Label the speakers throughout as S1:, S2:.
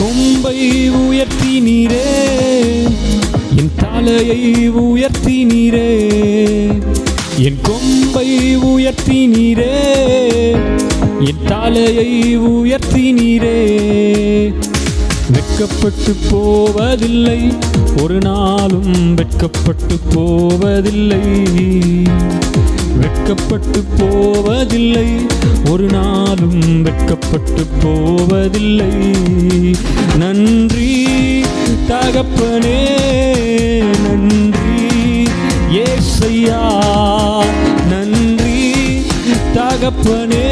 S1: கொம்பை உயர்த்தினீரே என் தலையை உயர்த்தினீரே என் கொம்பை உயர்த்தினீரே என் தலையை உயர்த்தினீரே வெட்கப்பட்டு போவதில்லை ஒரு நாளும் வெட்கப்பட்டு போவதில்லை. வெட்கப்பட்டு போவதில்லை. ஒரு நாளும் வெட்கப்பட்டு போவதில்லை. நன்றி தகப்பனே நன்றி. ஏசையா நன்றி தகப்பனே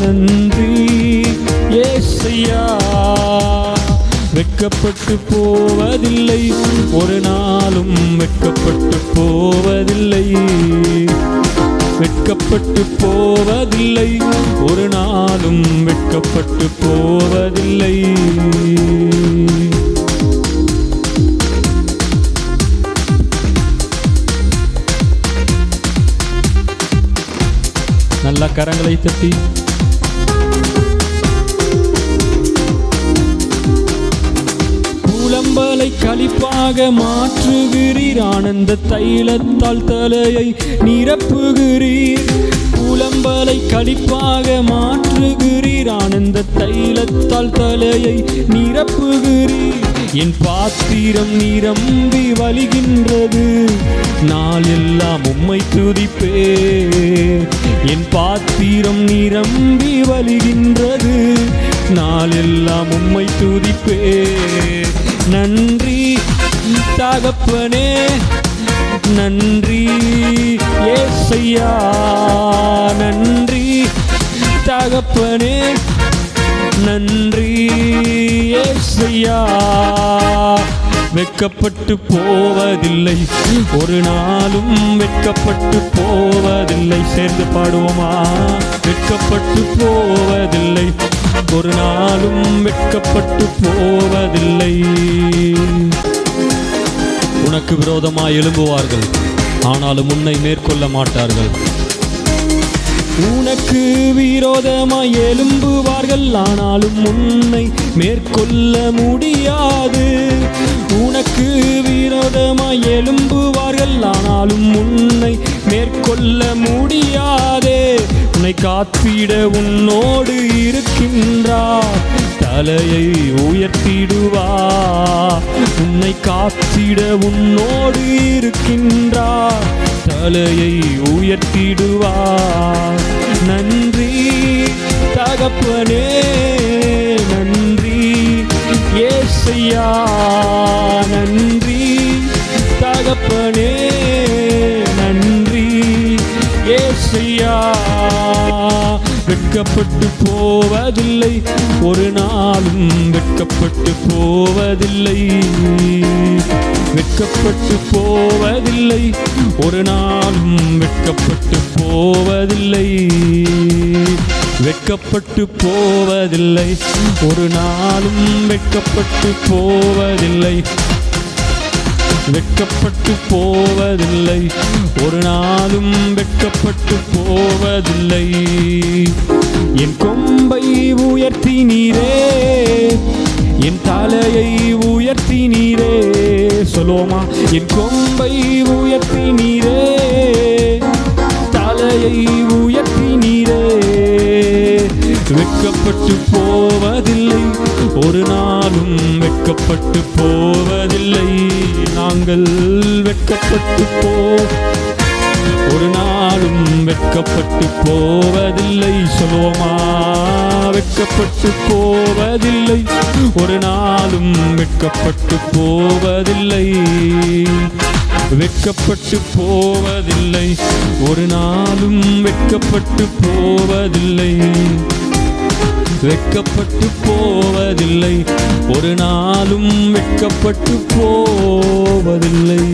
S1: நன்றி. ஏசையா வெட்கப்பட்டு போவதில்லை. ஒரு நாளும் வெட்கப்பட்டு போவதில்லை. வெட்கப்பட்டு போவதில்லை. ஒரு நாளும் வெட்கப்பட்டு போவதில்லை. நல்ல கரங்களை தட்டி புலம்பலை கழிப்பாக மாற்றுகிறீர். ஆனந்த தைலத்தால் தலையை நிரப்புகிறீர். புலம்பலை கழிப்பாக மாற்றுகிறீர். ஆனந்த தைலத்தால் தலையை நிரப்புகிறீர். என் பாத்திரம் நிரம்பி வழிகின்றது. நாளெல்லாம் உம்மை துதிப்பே. என் பாத்திரம் நிரம்பி வழிகின்றது. நாளெல்லாம் உம்மை துதிப்பே. நன்றி தகப்பனே. நன்றி ஏசையா. நன்றி தகப்பனே. நன்றி ஏசையா. வெட்கப்பட்டு போவதில்லை. ஒரு நாளும் வெட்கப்பட்டு போவதில்லை. சேர்ந்து பாடுவோமா? வெட்கப்பட்டு போவதில்லை. ஒரு நாளும் வெட்கப்பட்டு போவதில்லை. உனக்கு விரோதமாய் எழும்புவார்கள் ஆனாலும் உன்னை மேற்கொள்ள மாட்டார்கள். உனக்கு விரோதமாய் எழும்புவார்கள் ஆனாலும் உன்னை மேற்கொள்ள முடியாது. உனக்கு விரோதமாய் எழும்புவார்கள் ஆனாலும் உன்னை மேற்கொள்ள முடியாது. உன்னை காத்திட உன்னோடு இருக்கின்றார். தலையை உயர்த்திடுவா. உன்னை காத்திட உன்னோடு இருக்கின்றார். தலையை உயர்த்திடுவா. நன்றி தகப்பனே நன்றி ஏசையா. நன்றி தகப்பனே நன்றி ஏசையா. வெட்கப்பட்டு போவதில்லை. ஒரு நாளும் வெட்கப்பட்டு போவதில்லை. வெட்கப்பட்டு போவதில்லை. ஒரு நாளும் வெட்கப்பட்டு போவதில்லை. வெட்கப்பட்டு போவதில்லை. ஒரு நாளும் வெட்கப்பட்டு போவதில்லை. வெட்கப்பட்டு போவதில்லை. ஒரு நாளும் வெட்கப்பட்டு போவதில்லை. என் கொம்பை உயர்த்தினீரே என் தலையை உயர்த்தினீரே சொல்லுவோமா? என் கொம்பை உயர்த்தினீரே தலையை உயர்த்தினீரே வெட்கப்பட்டு நாளும் வெட்கப்பட்டு போவதில்லை. நாங்கள் வெட்கப்பட்டு போ ஒரு நாளும் வெட்கப்பட்டு போவதில்லை. சொல்லுவோமா? வெட்கப்பட்டு போவதில்லை. ஒரு நாளும் வெட்கப்பட்டு போவதில்லை. வெட்கப்பட்டு போவதில்லை. ஒரு நாளும் வெட்கப்பட்டு போவதில்லை. வெட்கப்பட்டு போவதில்லை. ஒரு நாளும் வெட்கப்பட்டு போவதில்லை.